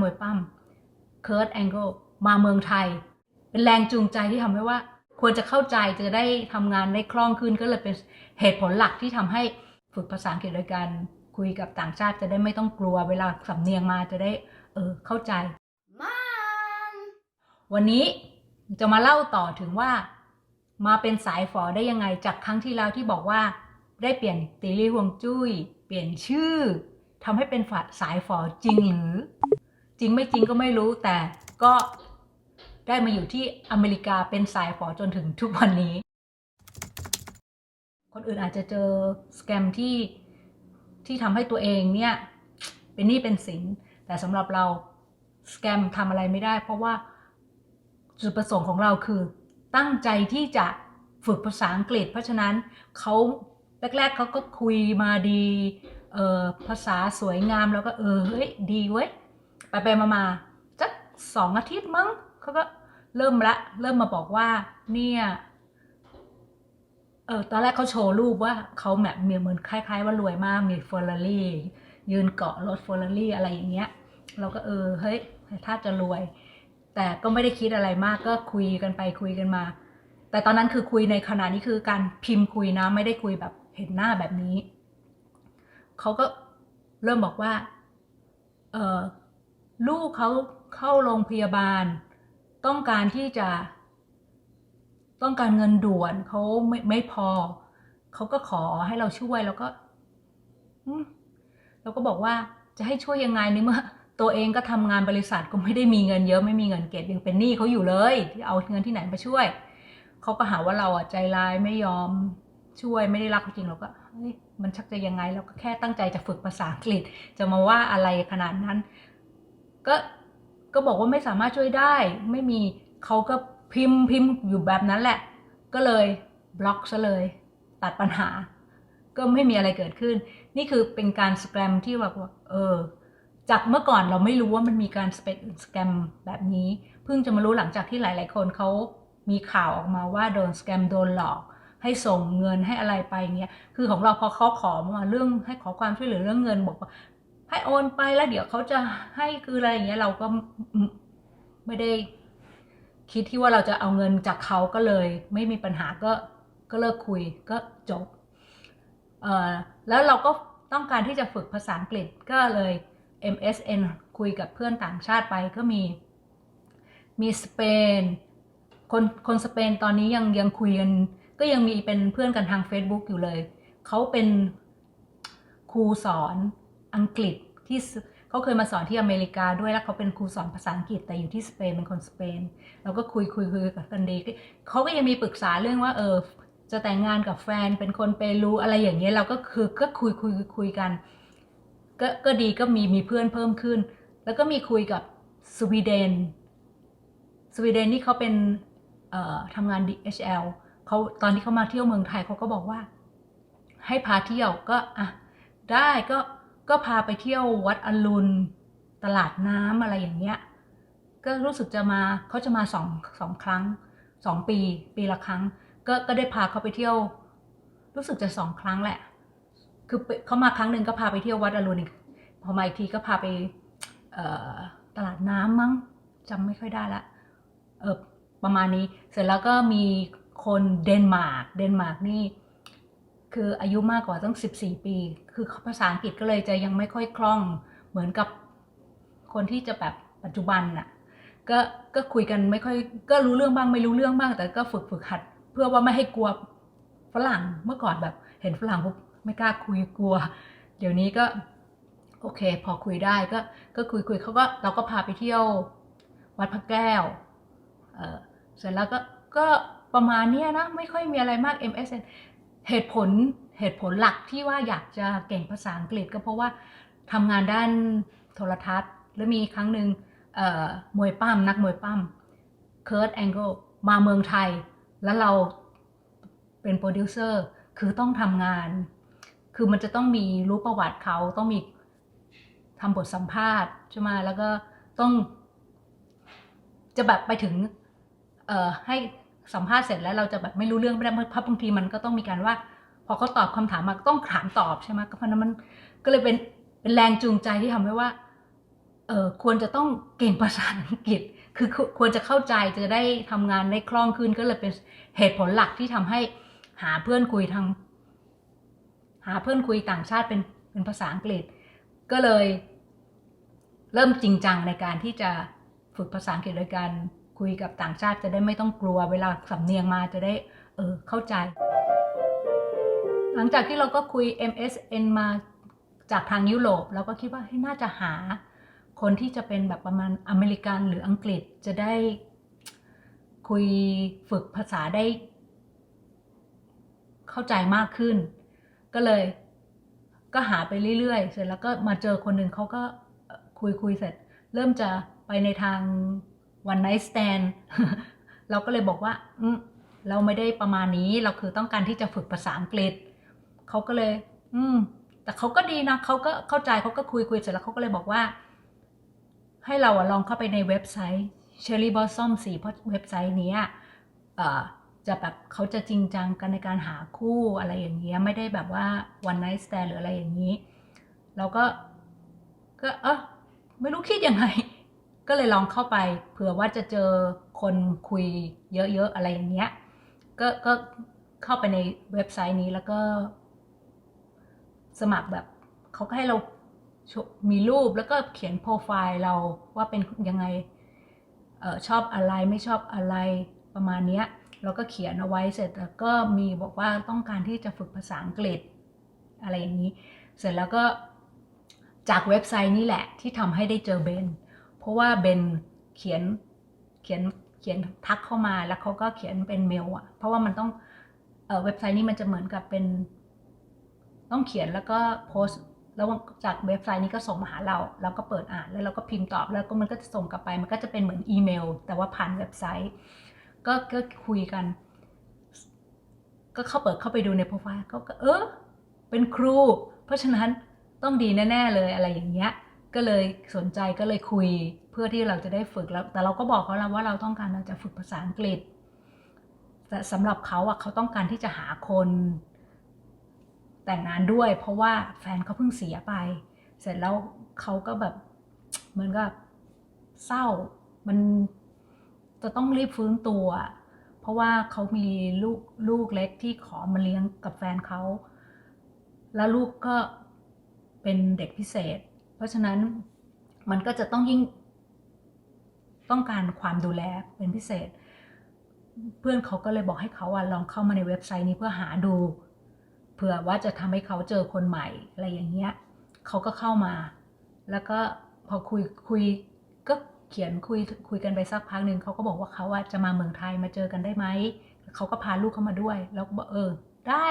มวยปั้มเคิร์ a แองเกิลมาเมืองไทย เป็นแรงจูงใจที่ทำให้ว่า ควรจะเข้าใจจะได้ทำงานได้คล่องขึ้นก็เลยเป็นเหตุผลหลักที่ทำให้ฝึกภาษาอังกฤษโดยการคุยกับต่างชาติจะได้ไม่ต้องกลัวเวลาสำเนียงมาจะได้เออเข้าใจ Mom! วันนี้จะมาเล่าต่อถึงว่า มาเป็นสายฝอได้ยังไงจากครั้งที่แล้วที่บอกว่า ได้เปลี่ยนตีลี่ฮวงจุ้ย เปลี่ยนชื่อทำให้เป็นฝาสายฝอจริงหรือ จริงไม่จริงก็ไม่รู้แต่ก็ได้มาอยู่ที่อเมริกาเป็นสายฝอจนถึงทุกวันนี้ คนอื่นอาจจะเจอสแกมที่ที่ทำให้ตัวเองเนี่ย เป็นหนี้เป็นสิน แต่สำหรับเราสแกมทำอะไรไม่ได้ เพราะว่าจุดประสงค์ของเราคือ ตั้งใจที่จะฝึกภาษาอังกฤษ เพราะฉะนั้นเขาแรกๆเขาก็คุยมาดีเออภาษาสวยงามแล้วก็เออเฮ้ยดีเว้ย ไปไปมามาสักสองอาทิตย์มั้งเขาก็เริ่มละ เริ่มมาบอกว่า เนี่ยเออตอนแรกเขาโชว์รูปว่าเขาแบบมีเหมือนคล้าย ๆ ว่ารวยมากมีเฟอร์รารี่ยืนเกาะรถเฟอร์รารี่อะไรอย่างเงี้ย เราก็เออเฮ้ยถ้าจะรวย แต่ก็ไม่ได้คิดอะไรมากก็คุยกันไปคุยกันมา แต่ตอนนั้นคือคุยในขณะนี้คือการพิมพ์คุยนะไม่ได้คุยแบบเห็นหน้าแบบนี้เขาก็เริ่มบอกว่า เออ ลูกเขาเข้าโรงพยาบาล ต้องการที่จะ ต้องการเงินด่วนเขาไม่ไม่พอ เขาก็ขอให้เราช่วยแล้วก็เราก็บอกว่าจะให้ช่วยยังไงในเมื่อตัวเองก็ทำงานบริษัทก็ไม่ได้มีเงินเยอะไม่มีเงินเก็บยังเป็นหนี้เขาอยู่เลยที่เอาเงินที่ไหนมาช่วยเขาก็หาว่าเราอะใจร้ายไม่ยอมช่วยไม่ได้รักเขาจริงเราก็เฮ้ยมันชักจะยังไงเราก็แค่ตั้งใจจะฝึกภาษาอังกฤษ จะมาว่าอะไรขนาดนั้น ก็ก็บอกว่าไม่สามารถช่วยได้ ไม่มีเขาก็พิมพ์พิมพ์อยู่แบบนั้นแหละ ก็เลยบล็อกซะเลย ตัดปัญหา ก็ไม่มีอะไรเกิดขึ้น นี่คือเป็นการสแกรมที่แบบว่าเออ จากเมื่อก่อนเราไม่รู้ว่ามันมีการสเปสแกมแบบนี้ เพิ่งจะมารู้หลังจากที่หลาย ๆ คนเขามีข่าวออกมาว่าโดนสแกมโดนหลอกให้ส่งเงินให้อะไรไปเงี้ย คือของเราพอเขาขอมาเรื่องให้ขอความช่วยเหลือเรื่องเงินบอกว่า ให้โอนไปแล้วเดี๋ยวเขาจะให้คืออะไรอย่างเงี้ยเราก็ไม่ได้คิดที่ว่าเราจะเอาเงินจากเขาก็เลย ไม่มีปัญหาก็ก็เลิกคุยก็จบเอ่อแล้วเราก็ต้องการที่จะฝึกภาษาอังกฤษก็เลย MSN คุยกับเพื่อนต่างชาติไปก็มี มีสเปน คนคนสเปนตอนนี้ยังยังคุยกัน ก็ยังมีเป็นเพื่อนกันทาง Facebook อยู่เลย เขาเป็นครูสอน อังกฤษที่เขาเคยมาสอนที่อเมริกาด้วยแล้วเขาเป็นครูสอนภาษาอังกฤษแต่อยู่ที่สเปนเป็นคนสเปนเราก็คุยคุยคุยกับกันดีเขาก็ยังมีปรึกษาเรื่องว่าเออจะแต่งงานกับแฟนเป็นคนเปรูอะไรอย่างเงี้ยเราก็คือก็คุยคุยคุยกันก็ก็ดีก็มีมีเพื่อนเพิ่มขึ้น แล้วก็มีคุยกับสวีเดนสวีเดนนี่เขาเป็นทำงาน DHL เขาตอนที่เขามาเที่ยวเมืองไทยเขาก็บอกว่า ให้พาเที่ยวก็อะได้ก็ ก็พาไปเที่ยววัดอรุณ ตลาดน้ำอะไรอย่างเงี้ย ก็รู้สึกจะมาเขาจะมาสองสองครั้งสองปี ปีละครั้ง ก็ก็ได้พาเขาไปเที่ยว รู้สึกจะสองครั้งแหละ คือเขามาครั้งหนึ่งก็พาไปเที่ยววัดอรุณอีกพอมาอีกทีก็พาไปตลาดน้ำมั้งจำไม่ค่อยได้ละเออประมาณนี้ เสร็จแล้วก็มีคนเดนมาร์ก เดนมาร์กนี่ คืออายุมากกว่าตั้ง 14 ปี คือภาษาอังกฤษก็เลยจะยังไม่ค่อยคล่องเหมือนกับคนที่จะแบบปัจจุบันน่ะก็ก็คุยกันไม่ค่อยก็รู้เรื่องบ้างไม่รู้เรื่องบ้าง แต่ก็ฝึกฝึกหัด เพื่อว่าไม่ให้กลัวฝรั่งเมื่อก่อนแบบ เห็นฝรั่งปุ๊บไม่กล้าคุยกลัว เดี๋ยวนี้ก็โอเค พอคุยได้ก็ก็คุยคุยเขาก็เราก็พาไปเที่ยววัดพระแก้วเออเสร็จแล้วก็ก็ประมาณนี้นะ ไม่ค่อยมีอะไรมาก MSN เหตุผลเหตุผลหลักที่ว่าอยากจะเก่งภาษาอังกฤษก็เพราะว่าทำงานด้านโทรทัศน์ แล้วมีครั้งหนึ่งมวยปั้มนักมวยปั้มเคิร์ a แองเกิลมาเมืองไทย แล้วเราเป็นโปรดิวเซอร์คือต้องทำงาน คือมันจะต้องมีรู้ประวัติเขาต้องมีทำบทสัมภาษณ์ใช่ไหมแล้วก็ต้องจะแบบไปถึงให้ สัมภาษณ์เสร็จแล้วเราจะแบบไม่รู้เรื่องไม่ได้เพราะบางทีมันก็ต้องมีการว่า พอเขาตอบคำถามมาต้องถามตอบใช่ไหมก็เพราะนั้นมันก็เลยเป็นเป็นแรงจูงใจที่ทำให้ว่าเออควรจะต้องเก่งภาษาอังกฤษ คือควรจะเข้าใจจะได้ทำงานได้คล่องขึ้นก็เลยเป็นเหตุผลหลักที่ทำให้หาเพื่อนคุยทาง หาเพื่อนคุยต่างชาติเป็นเป็นภาษาอังกฤษ ก็เลยเริ่มจริงจังในการที่จะฝึกภาษาอังกฤษโดยการ คุยกับต่างชาติจะได้ไม่ต้องกลัว เวลาสำเนียงมาจะได้ เออ เข้าใจ หลังจากที่เราก็คุย MSN มาจากทางยุโรปเราก็คิดว่าเฮ้น่าจะหา คนที่จะเป็นแบบประมาณอเมริกันหรืออังกฤษจะได้คุยฝึกภาษาได้ เข้าใจมากขึ้น ก็เลยก็หาไปเรื่อยๆ เสร็จแล้วก็มาเจอคนหนึ่งเขาก็คุยคุยเสร็จ เริ่มจะไปในทาง one night stand เราก็เลยบอกว่าเราไม่ได้ประมาณนี้เราคือต้องการที่จะฝึกภาษาอังกฤษเขาก็เลย อืม แต่เขาก็ดีนะเขาก็เข้าใจเขาก็คุยคุยเสร็จแล้วเขาก็เลยบอกว่า ให้เราลองเข้าไปในเว็บไซต์ Cherry Blossom สีเพราะเว็บไซต์นี้เอ่อจะแบบเขาจะจริงจังกันในการหาคู่อะไรอย่างเงี้ยไม่ได้แบบว่า one night stand หรืออะไรอย่างนี้ เราก็ ก็เออไม่รู้คิดยังไง ก็เลยลองเข้าไป เผื่อว่าจะเจอคนคุยเยอะๆอะไรอย่างเงี้ยก็ก็เข้าไปในเว็บไซต์นี้แล้วก็ สมัครแบบเขาก็ให้เรามีรูปแล้วก็เขียนโปรไฟล์เราว่าเป็นยังไงออชอบอะไรไม่ชอบอะไรประมาณเนี้ยเราก็เขียนเอาไว้เสร็จแล้วก็มีบอกว่าต้องการที่จะฝึกภาษาอังกฤษอะไรอย่างนี้ เสร็จแล้วก็จากเว็บไซต์นี้แหละที่ทำให้ได้เจอเบน เพราะว่าเบนเขียนเขียนเขียนทักเข้ามาแล้วเขาก็เขียนเป็นเมลอะเพราะว่ามันต้องเออเว็บไซต์นี้มันจะเหมือนกับเป็น ต้องเขียนแล้วก็โพสต์แล้วจากเว็บไซต์นี้ก็ส่งมาหาเรา เราก็เปิดอ่านแล้วเราก็พิมพ์ตอบ แล้วก็มันก็จะส่งกลับไป มันก็จะเป็นเหมือนอีเมล แต่ว่าผ่านเว็บไซต์ ก็ก็คุยกัน ก็เข้าเปิดเข้าไปดูในโปรไฟล์เขาก็เออเป็นครู เพราะฉะนั้นต้องดีแน่ ๆ เลยอะไรอย่างเงี้ย ก็เลยสนใจก็เลยคุยเพื่อที่เราจะได้ฝึกแล้วแต่เราก็บอกเขาแล้วว่าเราต้องการเราจะฝึกภาษาอังกฤษ แต่สำหรับเขาอะเขาต้องการที่จะหาคนแต่งงานด้วย เพราะว่าแฟนเขาเพิ่งเสียไป เสร็จแล้วเขาก็แบบเหมือนกับเศร้ามันจะต้องรีบฟื้นตัว เพราะว่าเขามีลูกลูกเล็กที่ขอมาเลี้ยงกับแฟนเขา แล้วลูกก็เป็นเด็กพิเศษ ราะฉะนั้นมันก็จะต้องยิ่งต้องการความดูแลเป็นพิเศษ เพื่อนเขาก็เลยบอกให้เขาอะลองเข้ามาในเว็บไซต์นี้เพื่อหาดู เผื่อว่าจะทำให้เขาเจอคนใหม่อะไรอย่างเงี้ยเขาก็เข้ามา แล้วก็พอคุยคุยก็เขียนคุยคุยกันไปสักพักหนึ่งเขาก็บอกว่าเขาอะจะมาเมืองไทยมาเจอกันได้ไหมเขาก็พาลูกเข้ามาด้วย แล้วก็บอกเออได้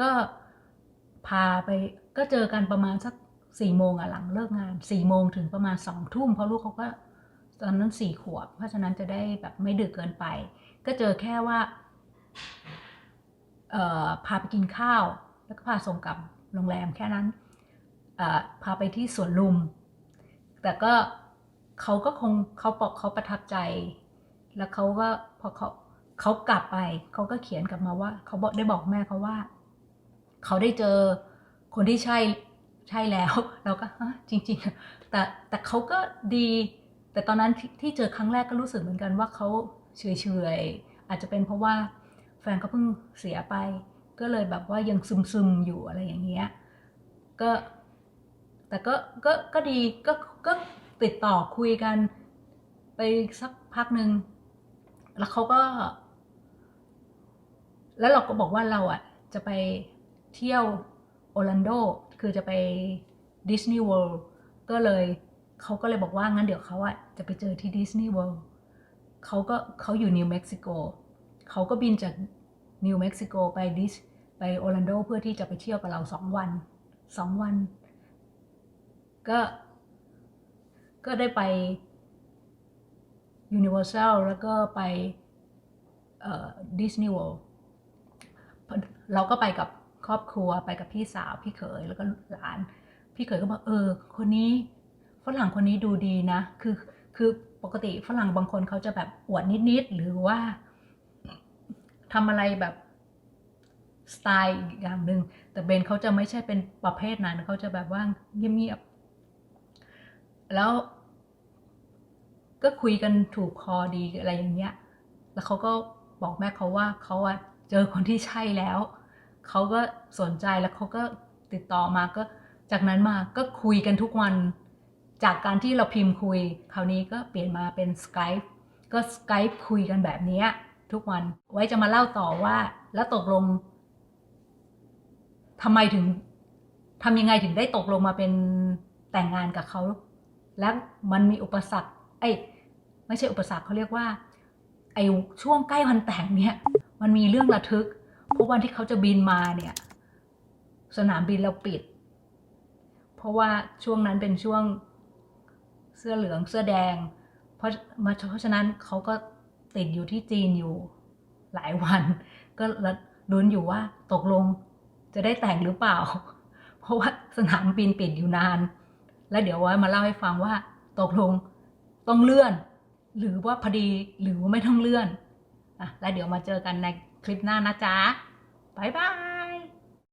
ก็พาไปก็เจอกันประมาณสัก สี่โมงอะหลังเลิกงานสี่โมงถึงประมาณสองทุ่มเพราะลูกเขาก็ตอนนั้นสี่ขวบ เพราะฉะนั้นจะได้แบบไม่ดึกเกินไป ก็เจอแค่ว่าเออพาไปกินข้าว แล้วก็พาส่งกลับโรงแรมแค่นั้นเออพาไปที่สวนลุม แต่ก็เขาก็คงเขาบอกเขาประทับใจ แล้วเขาก็พอเขาเขากลับไปเขาก็เขียนกลับมาว่าเขาบอกได้บอกแม่เขาว่า เขาได้เจอคนที่ใช่ ใช่แล้วเราก็จริง ๆ แต่แต่เขาก็ดี แต่ตอนนั้นที่ที่เจอครั้งแรกก็รู้สึกเหมือนกันว่าเขาเฉยๆอาจจะเป็นเพราะว่าแฟนเขาเพิ่งเสียไป ก็เลยแบบว่ายังซึมๆอยู่อะไรอย่างเงี้ยก็แต่ก็ก็ก็ดีก็ก็ติดต่อคุยกันไปสักพักหนึ่งแล้วเขาก็ แล้วเราก็บอกว่าเราอะจะไปเที่ยวโอร์แลนโด คือจะไปดิสนีย์เวิลด์ก็เลยเขาก็เลยบอกว่างั้นเดี๋ยวเขาอะจะไปเจอที่ดิสนีย์เวิลด์เขาก็เขาอยู่นิวเม็กซิโกเขาก็บินจากนิวเม็กซิโกไปดิสไปโอร์แลนโดเพื่อที่จะไปเที่ยวกับเราสองวันสองวัน ก็ก็ได้ไป Universal แล้วก็ไปดิสนีย์เวิลด์เราก็ไปกับ ครอบครัวไปกับพี่สาวพี่เขยแล้วก็หลาน พี่เขยก็บอกเออ คนนี้ฝรั่งคนนี้ดูดีนะ คือคือปกติฝรั่งบางคนเขาจะแบบอวดนิดๆหรือว่าทำอะไรแบบสไตล์อย่างหนึ่งแต่เบนเขาจะไม่ใช่เป็นประเภทนั้นเขาจะแบบว่าเงียบๆแล้วก็คุยกันถูกคอดีอะไรอย่างเงี้ย แล้วเขาก็บอกแม่เขาว่าเขาอะเจอคนที่ใช่แล้ว เขาก็สนใจแล้วเขาก็ติดต่อมาก็จากนั้นมาก็คุยกันทุกวัน จากการที่เราพิมพ์คุย คราวนี้ก็เปลี่ยนมาเป็น Skype ก็ Skype คุยกันแบบนี้ทุกวันไว้จะมาเล่าต่อว่า แล้วตกลงทำไมถึงทำยังไงถึงได้ตกลงมาเป็นแต่งงานกับเขา แล้วมันมีอุปสรรคเอ้ไม่ใช่อุปสรรคเขาเรียกว่าไอ้ช่วงใกล้วันแต่งเนี่ย มันมีเรื่องระทึก เพราะวันที่เขาจะบินมาเนี่ย สนามบินเราปิด เพราะว่าช่วงนั้นเป็นช่วงเสื้อเหลืองเสื้อแดง เพราะมาเพราะฉะนั้นเขาก็ติดอยู่ที่จีนอยู่หลายวัน ก็ลุ้นอยู่ว่าตกลงจะได้แต่งหรือเปล่า เพราะว่าสนามบินปิดอยู่นาน แล้วเดี๋ยวไว้มาเล่าให้ฟังว่าตกลงต้องเลื่อน หรือว่าพอดีหรือว่าไม่ต้องเลื่อนอะแล้วเดี๋ยวมาเจอกันใน คลิปหน้านะจ๊ะ บ๊ายบาย